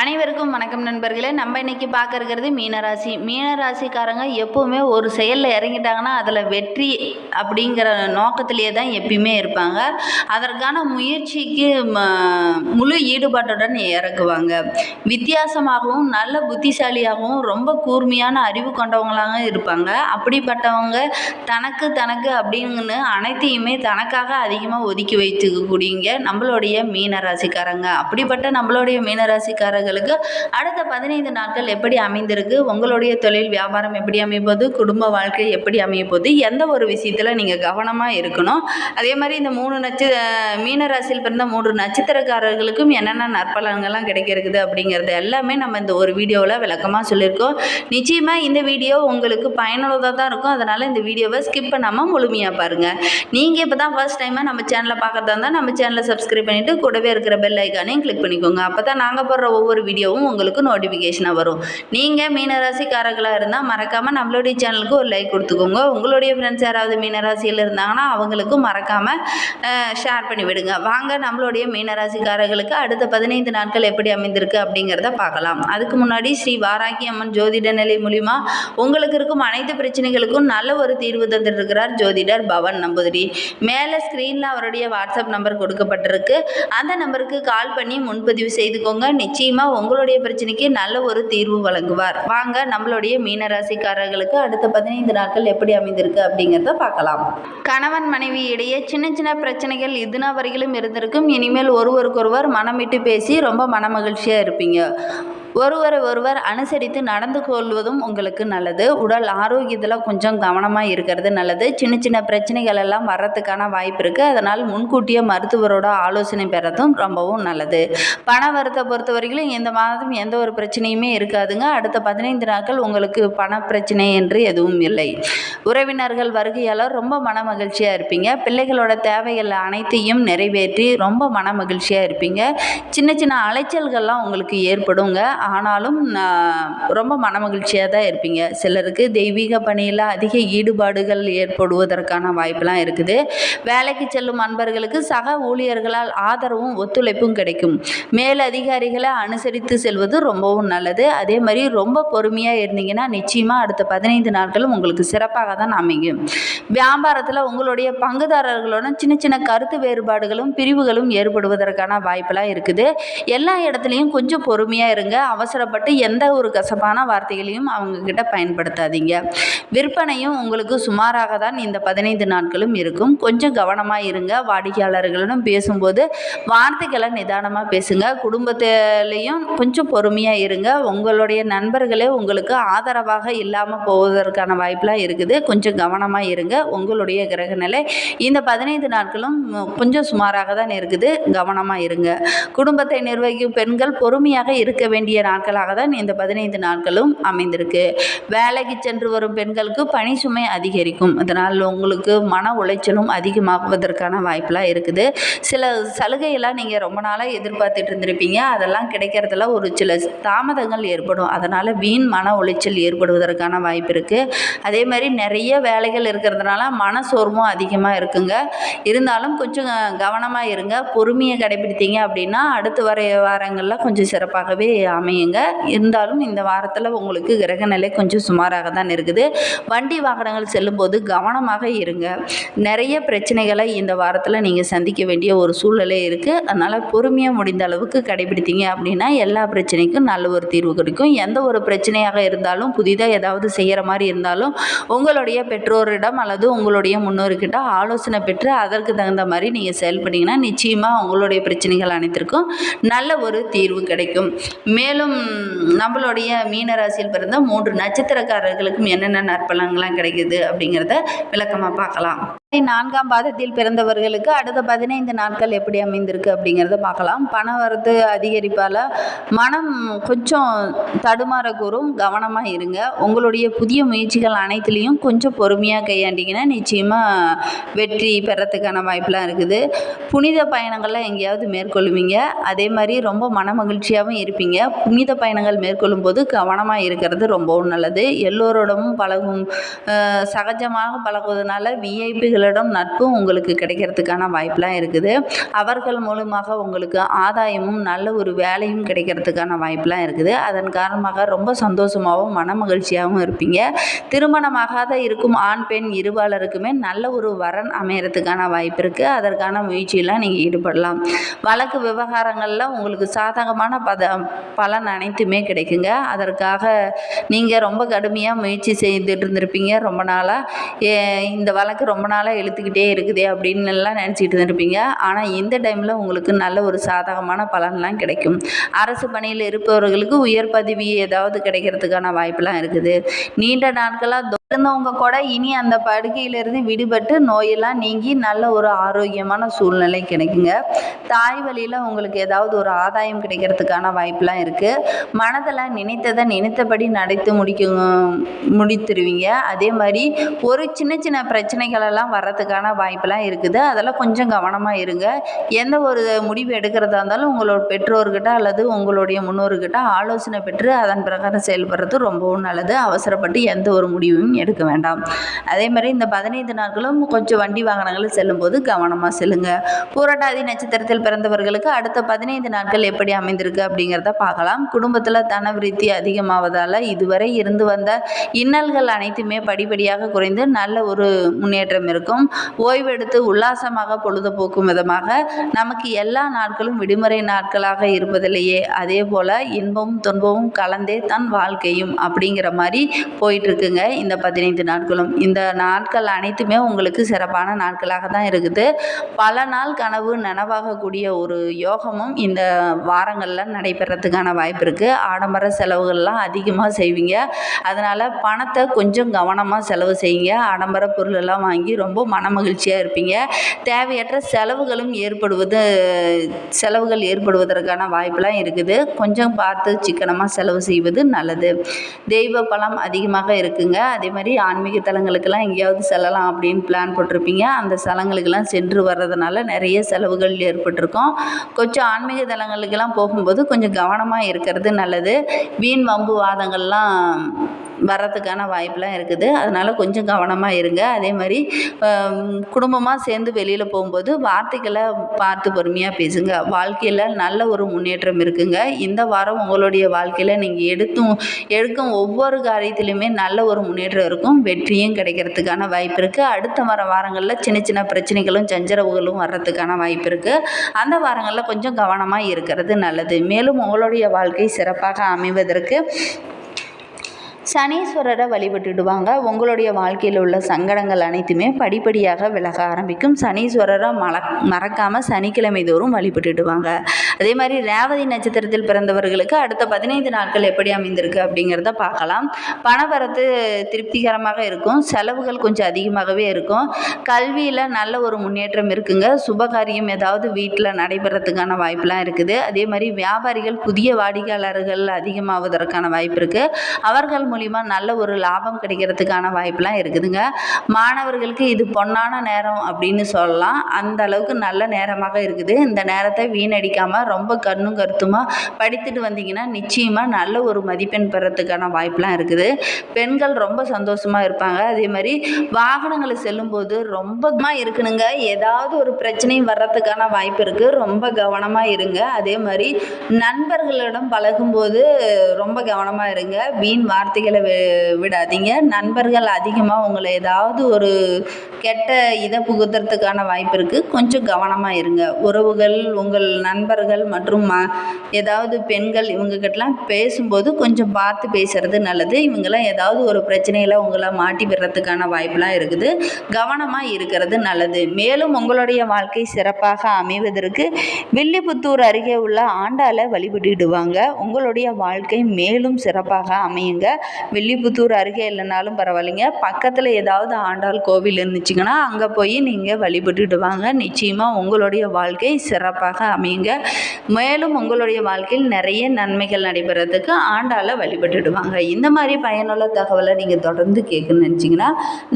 அனைவருக்கும் வணக்கம் நண்பர்களே. நம்ம இன்னைக்கு பார்க்க இருக்கிறது மீனராசி. மீனராசிக்காரங்க எப்போவுமே ஒரு செயலில் இறங்கிட்டாங்கன்னா அதில் வெற்றி அப்படிங்கிற நோக்கத்திலேயே தான் எப்பயுமே இருப்பாங்க. அதற்கான முயற்சிக்கு ம, முழு ஈடுபாட்டுடன் இறக்குவாங்க வித்தியாசமாகவும் நல்ல புத்திசாலியாகவும் ரொம்ப கூர்மையான அறிவு கொண்டவங்களாக இருப்பாங்க. அப்படிப்பட்டவங்க தனக்கு தனக்கு அப்படின்னு அனைத்தையுமே தனக்காக அதிகமாக ஒதுக்கி வைத்துக்கக்கூடியங்க நம்மளுடைய மீனராசிக்காரங்க. அப்படிப்பட்ட நம்மளுடைய மீனராசிக்காரங்க நேர்களுக்கு அடுத்த பதினைந்து நாட்கள் எப்படி அமைந்திருக்கு உங்களுடைய தொழில் வியாபாரம் எப்படி அமைப்போது குடும்ப வாழ்க்கை எப்படி அமையப்போகுது எந்த ஒரு விஷயத்தில் நீங்கள் கவனமாக இருக்கணும். அதே மாதிரி இந்த மூணு நட்ச மீனராசியில் பிறந்த மூன்று நட்சத்திரக்காரர்களுக்கும் என்னென்ன நற்பலன்கள்லாம் கிடைக்கிறது இருக்குது அப்படிங்கிறது எல்லாமே நம்ம இந்த ஒரு வீடியோவில் விளக்கமாக சொல்லியிருக்கோம். நிச்சயமாக இந்த வீடியோ உங்களுக்கு பயனுள்ளதாக தான் இருக்கும். அதனால் இந்த வீடியோவை ஸ்கிப் பண்ணாமல் முழுமையாக பாருங்கள் நீங்கள் இப்போ தான் ஃபர்ஸ்ட் டைமாக நம்ம சேனலை பார்க்குறதா இருந்தால் நம்ம சேனலை சப்ஸ்கிரைப் பண்ணிவிட்டு கூடவே இருக்கிற பெல் ஐக்கானையும் கிளிக் பண்ணிக்கோங்க. அப்போ தான் நாங்கள் போடுற ஒவ்வொரு வீடியோவும் உங்களுக்கு நோட்டிஃபிகேஷனாக வரும். நீங்கள் மீனராசிக்காரர்களாக இருந்தால் மறக்காமல் நம்மளுடைய சேனலுக்கு ஒரு லைக் கொடுத்துக்கோங்க. உங்களுடைய ஃப்ரெண்ட்ஸ் யாராவது மீனராசியில் இருந்தாங்கன்னா அவங்களுக்கும் மறக்காமல் ஷேர் பண்ணி விடுங்க. வாங்க நம்மளுடைய மீனராசிக்காரர்களுக்கு அடுத்த பதினைந்து நாட்கள் எப்படி அமைந்திருக்கு அப்படிங்கிறத பார்க்கலாம். அதுக்கு முன்னாடி ஸ்ரீ வாராகி அம்மன் ஜோதிட நிலை மூலிமா உங்களுக்கு இருக்கும் அனைத்து பிரச்சனைகளுக்கும் நல்ல ஒரு தீர்வு தந்திருக்கிறார் ஜோதிடர் பவன் நம்பூதிரி. மேலே ஸ்க்ரீனில் அவருடைய வாட்ஸ்அப் நம்பர் கொடுக்கப்பட்டிருக்கு. அந்த நம்பருக்கு கால் பண்ணி முன்பதிவு செய்துக்கோங்க. நிச்சயமாக உங்களுடைய பிரச்சனைக்கு நல்ல ஒரு தீர்வு வழங்குவார். வாங்க நம்மளுடைய மீனராசிக்காரர்களுக்கு அடுத்த பதினைந்து நாட்கள் எப்படி அமைந்திருக்கு அப்படிங்கிறத பார்க்கலாம். கணவன் மனைவி இடையே சின்ன சின்ன பிரச்சனைகள் இதுனா வரையிலும் இருந்திருக்கும். இனிமேல் ஒருவருக்கொருவர் மனம் விட்டு பேசி ரொம்ப மனமகிழ்ச்சியாக இருப்பீங்க. ஒருவரை ஒருவர் அனுசரித்து நடந்து கொள்வதும் உங்களுக்கு நல்லது. உடல் ஆரோக்கியத்தில் கொஞ்சம் கவனமாக இருக்கிறது நல்லது. சின்ன சின்ன பிரச்சனைகள் எல்லாம் வர்றதுக்கான வாய்ப்பு இருக்குது அதனால் முன்கூட்டியே மருத்துவரோட ஆலோசனை பெறதும் ரொம்பவும் நல்லது. பண வரத்தை பொறுத்த வரைக்கும் இந்த மாதம் எந்த ஒரு பிரச்சனையுமே இருக்காதுங்க. அடுத்த பதினைந்து நாட்கள் உங்களுக்கு பண பிரச்சனை என்று எதுவும் இல்லை. உறவினர்கள் வருகையால் ரொம்ப மன மகிழ்ச்சியாக இருப்பீங்க. பிள்ளைகளோட தேவைகள் அனைத்தையும் நிறைவேற்றி ரொம்ப மன மகிழ்ச்சியாக இருப்பீங்க. சின்ன சின்ன அலைச்சல்கள்லாம் உங்களுக்கு ஏற்படுங்க. ஆனாலும் ரொம்ப மன மகிழ்ச்சியாக தான் இருப்பீங்க. சிலருக்கு தெய்வீக பணியில் அதிக ஈடுபாடுகள் ஏற்படுவதற்கான வாய்ப்பெல்லாம் இருக்குது. வேலைக்கு செல்லும் அன்பர்களுக்கு சக ஊழியர்களால் ஆதரவும் ஒத்துழைப்பும் கிடைக்கும். மேல் அதிகாரிகளை அனுசரித்து செல்வது ரொம்பவும் நல்லது. அதே மாதிரி ரொம்ப பொறுமையாக இருந்தீங்கன்னா நிச்சயமாக அடுத்த பதினைந்து நாட்களும் உங்களுக்கு சிறப்பாக தான் அமையும். வியாபாரத்தில் உங்களுடைய பங்குதாரர்களோட சின்ன சின்ன கருத்து வேறுபாடுகளும் பிரிவுகளும் ஏற்படுவதற்கான வாய்ப்பெல்லாம் இருக்குது. எல்லா இடத்துலையும் கொஞ்சம் பொறுமையாக இருங்க. அவசரப்பட்டு எந்த ஒரு கசப்பான வார்த்தைகளையும் அவங்கக்கிட்ட பயன்படுத்தாதீங்க. விற்பனையும் உங்களுக்கு சுமாராக தான் இந்த பதினைந்து நாட்களும் இருக்கும். கொஞ்சம் கவனமாக இருங்க. வாடிக்கையாளர்களிடம் பேசும்போது வார்த்தைகளை நிதானமாக பேசுங்க. குடும்பத்திலையும் கொஞ்சம் பொறுமையாக இருங்க. உங்களுடைய நண்பர்களே உங்களுக்கு ஆதரவாக இல்லாமல் போவதற்கான வாய்ப்பெலாம் இருக்குது. கொஞ்சம் கவனமாக இருங்க. உங்களுடைய கிரக நிலை இந்த பதினைந்து நாட்களும் கொஞ்சம் சுமாராக தான் இருக்குது. கவனமாக இருங்க. குடும்பத்தை நிர்வகிக்கும் பெண்கள் பொறுமையாக இருக்க வேண்டிய நாட்களாக தான் இந்த பதினைந்து நாட்களும் அமைந்திருக்கு. வேலைக்கு சென்று வரும் பெண்களுக்கு பணி சுமை அதிகரிக்கும். அதனால் உங்களுக்கு மன உளைச்சலும் அதிகமாகுவதற்கான வாய்ப்பெலாம் இருக்குது. சில சலுகையெல்லாம் நீங்கள் ரொம்ப நாளாக எதிர்பார்த்துட்டு இருந்திருப்பீங்க. அதெல்லாம் கிடைக்கிறதுல ஒரு சில தாமதங்கள் ஏற்படும். அதனால் வீண் மன உளைச்சல் ஏற்படுவதற்கான வாய்ப்பு இருக்குது அதே மாதிரி நிறைய வேலைகள் இருக்கிறதுனால மன சோர்வும் அதிகமாக இருக்குங்க. இருந்தாலும் கொஞ்சம் கவனமாக இருங்க. பொறுமையை கடைபிடித்தீங்க அப்படின்னா அடுத்து வர வாரங்களில் கொஞ்சம் சிறப்பாகவே அமையுங்க. இருந்தாலும் இந்த வாரத்தில் உங்களுக்கு கிரக நிலை கொஞ்சம் சுமாராக தான் இருக்குது. வண்டி வாகனங்கள் செல்லும்போது கவனமாக இருங்க. நிறைய பிரச்சனைகளை இந்த வாரத்தில் நீங்கள் சந்திக்க வேண்டிய ஒரு சூழ்நிலை இருக்குது அதனால் பொறுமையாக முடிந்த அளவுக்கு கடைபிடித்தீங்க அப்படின்னா எல்லா பிரச்சனைக்கும் நல்ல ஒரு தீர்வு கிடைக்கும். எந்த ஒரு பிரச்சனையாக இருந்தாலும் புதிதாக ஏதாவது செய்கிற மாதிரி இருந்தாலும் உங்களுடைய பெற்றோரிடம் அல்லது உங்களுடைய முன்னோர்கிட்ட ஆலோசனை பெற்று அதற்கு தகுந்த மாதிரி நீங்கள் செயல்பட்டீங்கன்னா நிச்சயமாக உங்களுடைய பிரச்சனைகள் அனைத்திற்கும் நல்ல ஒரு தீர்வு கிடைக்கும். மேலும் நம்மளுடைய மீனராசியில் பிறந்த மூன்று நட்சத்திரக்காரர்களுக்கும் என்னென்ன நற்பலன்கள்லாம் கிடைக்கிது அப்படிங்கிறத விளக்கமாக பார்க்கலாம். நான்காம் பாதத்தில் பிறந்தவர்களுக்கு அடுத்த பதினைந்து நாட்கள் எப்படி அமைந்திருக்கு அப்படிங்கிறத பார்க்கலாம். பண வரத்து அதிகரிப்பால் மனம் கொஞ்சம் தடுமாறக்கூறும் கவனமாக இருங்க. உங்களுடைய புதிய முயற்சிகள் அனைத்துலேயும் கொஞ்சம் பொறுமையாக கையாண்டிங்கன்னா நிச்சயமாக வெற்றி பெறத்துக்கான வாய்ப்பெலாம் இருக்குது. புனித பயணங்கள்லாம் எங்கேயாவது மேற்கொள்வீங்க. அதே மாதிரி ரொம்ப மன மகிழ்ச்சியாகவும் இருப்பீங்க. புனித பயணங்கள் மேற்கொள்ளும் போது கவனமாக இருக்கிறது ரொம்பவும் நல்லது. எல்லோரோடமும் பழகும் சகஜமாக பழகுவதனால விஐபிகள் அவர்களிடம் நட்பும் உங்களுக்கு கிடைக்கிறதுக்கான வாய்ப்பெலாம் இருக்குது. அவர்கள் மூலமாக உங்களுக்கு ஆதாயமும் நல்ல ஒரு வேலையும் கிடைக்கிறதுக்கான வாய்ப்பெலாம் இருக்குது. அதன் காரணமாக ரொம்ப சந்தோஷமாகவும் மன மகிழ்ச்சியாகவும் இருப்பீங்க. திருமணமாகாத இருக்கும் ஆண் பெண் இருபாலருக்குமே நல்ல ஒரு வரன் அமையறதுக்கான வாய்ப்பு இருக்குது அதற்கான முயற்சியெல்லாம் நீங்கள் ஈடுபடலாம். வழக்கு விவகாரங்களில் உங்களுக்கு சாதகமான பத பலன் அனைத்துமே கிடைக்குங்க. அதற்காக நீங்கள் ரொம்ப கடுமையாக முயற்சி செய்துட்டு இருந்திருப்பீங்க. ரொம்ப நாளாக இந்த வழக்கு ரொம்ப நாள் நாளாக இழுத்துக்கிட்டே இருக்குதே அப்படின்னு எல்லாம் இருப்பீங்க. ஆனால் இந்த டைமில் உங்களுக்கு நல்ல ஒரு சாதகமான பலன்லாம் கிடைக்கும். அரசு பணியில் இருப்பவர்களுக்கு உயர் பதவி ஏதாவது கிடைக்கிறதுக்கான வாய்ப்பெலாம் இருக்குது. நீண்ட நாட்களாக இருந்தவங்க கூட இனி அந்த படுக்கையிலிருந்து விடுபட்டு நோயெல்லாம் நீங்கி நல்ல ஒரு ஆரோக்கியமான சூழ்நிலை கிடைக்குங்க. தாய் வழியில் உங்களுக்கு ஏதாவது ஒரு ஆதாயம் கிடைக்கிறதுக்கான வாய்ப்பெலாம் இருக்குது மனதில் நினைத்ததை நினைத்தபடி நடத்தி முடிக்க முடித்துருவீங்க. அதே மாதிரி ஒரு சின்ன சின்ன பிரச்சனைகளெல்லாம் வர்றதுக்கான வாய்ப்பெலாம் இருக்குது. அதெல்லாம் கொஞ்சம் கவனமாக இருங்க. எந்த ஒரு முடிவு எடுக்கிறதா இருந்தாலும் உங்களோட பெற்றோர்கிட்ட அல்லது உங்களுடைய முன்னோர்கிட்ட ஆலோசனை பெற்று அதன் பிரகாரம் செயல்படுறது ரொம்பவும் நல்லது. அவசரப்பட்டு எந்த ஒரு முடிவும் எடுக்க வேண்டாம். அதே மாதிரி இந்த பதினைந்து நாட்களும் கொஞ்சம் வண்டி வாகனங்களில் செல்லும்போது கவனமாக செல்லுங்க. பூரட்டாதி நட்சத்திரத்தில் பிறந்தவர்களுக்கு அடுத்த பதினைந்து நாட்கள் எப்படி அமைந்திருக்கு அப்படிங்கிறத பார்க்கலாம். குடும்பத்தில் தன விருத்தி அதிகமாவதால் இதுவரை இருந்து வந்த இன்னல்கள் அனைத்துமே படிப்படியாக குறைந்து நல்ல ஒரு முன்னேற்றம் இருக்கும். ஓய்வெடுத்து உல்லாசமாக பொழுதுபோக்கும் விதமாக நமக்கு எல்லா நாட்களும் விடுமுறை நாட்களாக இருப்பதிலேயே அதே போல் இன்பமும் துன்பமும் கலந்தே தான் வாழ்க்கையும் அப்படிங்கிற மாதிரி போயிட்டுருக்குங்க இந்த பதினைந்து நாட்களும். இந்த நாட்கள் அனைத்துமே உங்களுக்கு சிறப்பான நாட்களாக தான் இருக்குது. பல நாள் கனவு நனவாகக்கூடிய ஒரு யோகமும் இந்த வாரங்களில் நடைபெறத்துக்கான வாய்ப்பு இருக்குது ஆடம்பர செலவுகள்லாம் அதிகமாக செய்வீங்க. அதனால் பணத்தை கொஞ்சம் கவனமாக செலவு செய்யுங்க. ஆடம்பர பொருளெல்லாம் வாங்கி ரொம்ப மன மகிழ்ச்சியாக இருப்பீங்க. தேவையற்ற செலவுகளும் ஏற்படுவது செலவுகள் ஏற்படுவதற்கான வாய்ப்பெலாம் இருக்குது. கொஞ்சம் பார்த்து சிக்கனமாக செலவு செய்வது நல்லது. தெய்வ பலம் அதிகமாக இருக்குங்க. அதே மாதிரி ஆன்மீக தலங்களுக்கெல்லாம் எங்கேயாவது செல்லலாம் அப்படின்னு பிளான் போட்டிருப்பீங்க. அந்த ஸ்தலங்களுக்கெல்லாம் சென்று வர்றதுனால நிறைய செலவுகள் ஏற்பட்டிருக்கும். கொஞ்சம் ஆன்மீக தலங்களுக்கெல்லாம் போகும்போது கொஞ்சம் கவனமாக இருக்கிறது நல்லது. வீண் வம்பு வாதங்கள்லாம் வர்றதுக்கான வாய்ப்பெலாம் இருக்குது. அதனால் கொஞ்சம் கவனமாக இருங்க. அதே மாதிரி குடும்பமாக சேர்ந்து வெளியில் போகும்போது வார்த்தைகளை பார்த்து பொறுமையாக பேசுங்க. வாழ்க்கையில் நல்ல ஒரு முன்னேற்றம் இருக்குங்க. இந்த வாரம் உங்களுடைய வாழ்க்கையில் நீங்கள் எடுத்தும் எடுக்கும் ஒவ்வொரு காரியத்திலையுமே நல்ல ஒரு முன்னேற்றம் இருக்கும். வெற்றியும் கிடைக்கிறதுக்கான வாய்ப்பு இருக்குது அடுத்த வர வாரங்களில் சின்ன சின்ன பிரச்சனைகளும் சஞ்சரவுகளும் வர்றதுக்கான வாய்ப்பு இருக்குது அந்த வாரங்களில் கொஞ்சம் கவனமாக இருக்கிறது நல்லது. மேலும் உங்களுடைய வாழ்க்கை சிறப்பாக அமைவதற்கு சனீஸ்வரரை வழிபட்டுடுவாங்க. உங்களுடைய வாழ்க்கையில் உள்ள சங்கடங்கள் அனைத்துமே படிப்படியாக விலக ஆரம்பிக்கும். சனீஸ்வரரை மல மறக்காமல் சனிக்கிழமை தோறும் வழிபட்டுடுவாங்க. அதே மாதிரி ரேவதி நட்சத்திரத்தில் பிறந்தவர்களுக்கு அடுத்த பதினைந்து நாட்கள் எப்படி அமைந்திருக்கு அப்படிங்கிறத பார்க்கலாம். பணவரத்து திருப்திகரமாக இருக்கும். செலவுகள் கொஞ்சம் அதிகமாகவே இருக்கும். கல்வியில் நல்ல ஒரு முன்னேற்றம் இருக்குங்க. சுபகாரியம் ஏதாவது வீட்டில் நடைபெறத்துக்கான வாய்ப்பெலாம் இருக்குது. அதே மாதிரி வியாபாரிகள் புதிய வாடிக்கையாளர்கள் அதிகமாவதற்கான வாய்ப்பு இருக்குது அவர்கள் மூலிமா நல்ல ஒரு லாபம் கிடைக்கிறதுக்கான வாய்ப்பெலாம் இருக்குதுங்க. மாணவர்களுக்கு இது பொன்னான நேரம் அப்படின்னு சொல்லலாம். அந்த அளவுக்கு நல்ல நேரமாக இருக்குது. இந்த நேரத்தை வீணடிக்காமல் ரொம்ப கண்ணும் கருத்துமாக படித்துட்டு வந்தீங்கன்னா நிச்சயமாக நல்ல ஒரு மதிப்பெண் பெறத்துக்கான வாய்ப்பெலாம் இருக்குது. பெண்கள் ரொம்ப சந்தோஷமாக இருப்பாங்க. அதே மாதிரி வாகனங்களை செல்லும்போது ரொம்பமாக இருக்கணுங்க. ஏதாவது ஒரு பிரச்சனையும் வர்றதுக்கான வாய்ப்பு இருக்குது ரொம்ப கவனமாக இருங்க. அதே மாதிரி நண்பர்களிடம் பழகும்போது ரொம்ப கவனமாக இருங்க. வீண் வார்த்தைகள் வி விடாதீங்க. நண்பர்கள் அதிகமாக உங்களை ஏதாவது ஒரு கெட்ட இதை புகுத்துறதுக்கான வாய்ப்பு இருக்குது கொஞ்சம் கவனமாக இருங்க. உறவுகள் உங்கள் நண்பர்கள் மற்றும் ம ஏதாவது பெண்கள் இவங்கக்கிட்டலாம் பேசும்போது கொஞ்சம் பார்த்து பேசுகிறது நல்லது. இவங்கெல்லாம் ஏதாவது ஒரு பிரச்சனையில் உங்களை மாட்டி விடுறதுக்கான வாய்ப்புலாம் இருக்குது. கவனமாக இருக்கிறது நல்லது. மேலும் உங்களுடைய வாழ்க்கை சிறப்பாக அமைவதற்கு வில்லிபுத்தூர் அருகே உள்ள ஆண்டால வழிபட்டுடுவாங்க. உங்களுடைய வாழ்க்கை மேலும் சிறப்பாக அமையுங்க. வில்லிபுத்தூர் அருகே இல்லைனாலும் பரவாயில்லைங்க. பக்கத்தில் ஏதாவது ஆண்டாள் கோவில் இருந்துச்சுங்கன்னா அங்கே போய் நீங்கள் வழிபட்டுட்டு வாங்க நிச்சயமாக உங்களுடைய வாழ்க்கை சிறப்பாக அமையுங்க. மேலும் உங்களுடைய வாழ்க்கையில் நிறைய நன்மைகள் நடைபெறதுக்கு ஆண்டாளை வழிபட்டுடுவாங்க. இந்த மாதிரி பயனுள்ள தகவலை நீங்கள் தொடர்ந்து கேட்கணும்னு நினச்சிங்கன்னா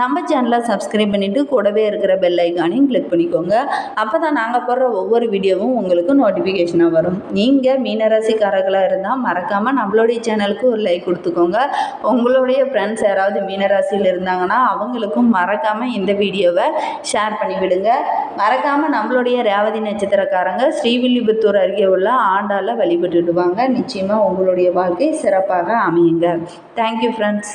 நம்ம சேனலை சப்ஸ்கிரைப் பண்ணிவிட்டு கூடவே இருக்கிற பெல் ஐக்கானையும் கிளிக் பண்ணிக்கோங்க. அப்போ தான் நாங்கள் போடுற ஒவ்வொரு வீடியோவும் உங்களுக்கு நோட்டிஃபிகேஷனாக வரும். நீங்கள் மீனராசிக்காரர்களாக இருந்தால் மறக்காமல் நம்மளுடைய சேனலுக்கு ஒரு லைக் கொடுத்துக்கோங்க. உங்களுடைய ஃப்ரெண்ட்ஸ் யாராவது மீனராசியில் இருந்தாங்கன்னா அவங்களுக்கும் மறக்காமல் இந்த வீடியோவை ஷேர் பண்ணிவிடுங்க. மறக்காமல் நம்மளுடைய ரேவதி நட்சத்திரக்காரங்க ஸ்ரீவில்லிபுத்தூர் அருகே உள்ள ஆண்டாள வழிபட்டுடுவாங்க நிச்சயமாக உங்களுடைய வாழ்க்கை சிறப்பாக அமையுங்க. Thank you friends